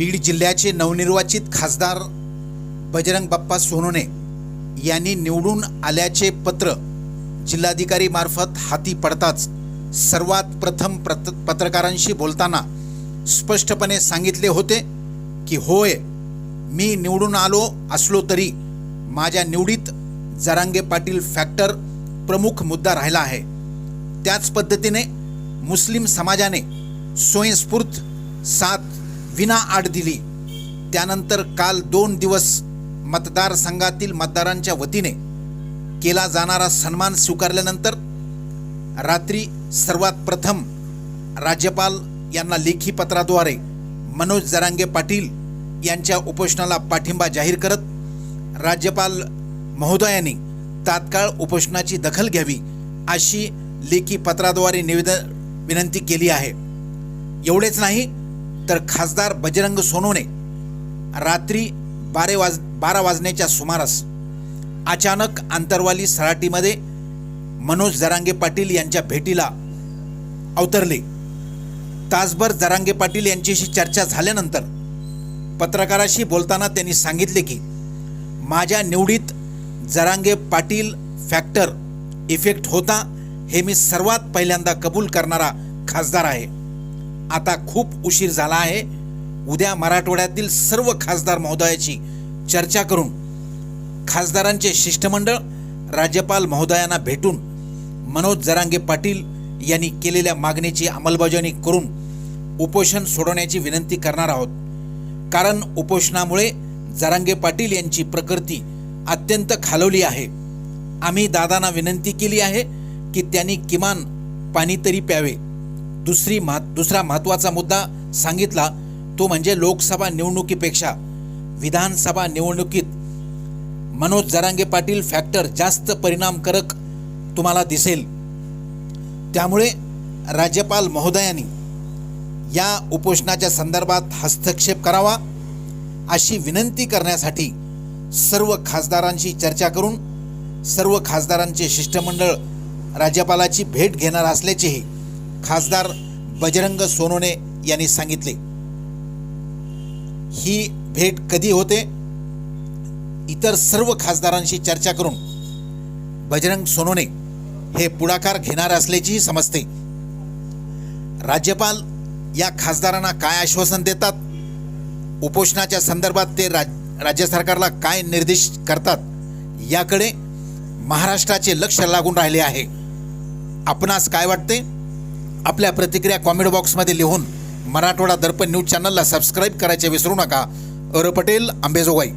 बीड जिल्ह्याचे नवनिर्वाचित खासदार बजरंग बाप्पा सोनोने यांनी निवडून आल्याचे पत्र जिल्हाधिकारी मार्फत हाती पडताच सर्वात प्रथम प्रत पत्रकारांशी बोलताना स्पष्टपणे सांगितले होते की होय मी निवडून आलो असलो तरी माझ्या निवडीत जरांगे पाटील फॅक्टर प्रमुख मुद्दा राहिला आहे. त्याच पद्धतीने मुस्लिम समाजाने स्वयंस्फूर्त साथ विना आड दिली. त्यानंतर काल दोन दिवस मतदारसंघातील मतदारांच्या वतीने केला जाणारा सन्मान स्वीकारल्यानंतर रात्री सर्वात प्रथम राज्यपाल यांना लेखी पत्राद्वारे मनोज जरांगे पाटील यांच्या उपोषणाला पाठिंबा जाहीर करत राज्यपाल महोदयांनी तात्काळ उपोषणाची दखल घ्यावी अशी लेखी पत्राद्वारे निवेदन विनंती केली आहे. एवढेच नाही तर खासदार बजरंग सोनवणे रात्री बारे वाज बारा वाजण्याच्या सुमारास अचानक आंतरवाली सराटीमध्ये मनोज जरांगे पाटील यांच्या भेटीला अवतरले. तासभर जरांगे पाटील यांच्याशी चर्चा झाल्यानंतर पत्रकाराशी बोलताना त्यांनी सांगितले की माझ्या निवडीत जरांगे पाटील फॅक्टर इफेक्ट होता हे मी सर्वात पहिल्यांदा कबूल करणारा खासदार आहे. आता खूप उशीर झाला आहे. उद्या मराठवाड्यातील सर्व खासदार महोदयाची चर्चा करून खासदारांचे शिष्टमंडळ राज्यपाल महोदयांना भेटून मनोज जरांगे पाटील यांनी केलेल्या मागणीची अंमलबजावणी करून उपोषण सोडवण्याची विनंती करणार आहोत. कारण उपोषणामुळे जरांगे पाटील यांची प्रकृती अत्यंत खालवली आहे. आम्ही दादांना विनंती केली आहे की त्यांनी किमान पाणी तरी प्यावे. दुसरी मह दुसरा महत्त्वाचा मुद्दा सांगितला तो म्हणजे लोकसभा निवडणुकीपेक्षा विधानसभा निवडणुकीत मनोज जरांगे पाटील फॅक्टर जास्त परिणामकारक तुम्हाला दिसेल. त्यामुळे राज्यपाल महोदयांनी या उपोषणाच्या संदर्भात हस्तक्षेप करावा अशी विनंती करण्यासाठी सर्व खासदारांशी चर्चा करून सर्व खासदारांचे शिष्टमंडळ राज्यपालाची भेट घेणार असल्याचेही खासदार बजरंग सोनोने यांनी सांगितले. ही भेट कधी होते? इतर सर्व खासदारांशी चर्चा करून बजरंग सोनोने हे पुढाकार घेणार असल्याचीही समजते. राज्यपाल या खासदारांना काय आश्वासन देतात? उपोषणाच्या संदर्भात ते राज राज्य सरकारला काय निर्देश करतात? याकडे महाराष्ट्राचे लक्ष लागून राहिले आहे. आपणास काय वाटते? आपल्या प्रतिक्रिया कॉमेंट बॉक्समध्ये लिहून मराठवाडा दर्पण न्यूज चॅनलला सबस्क्राईब करायचे विसरू नका. अर पटेल आंबेजोगाई.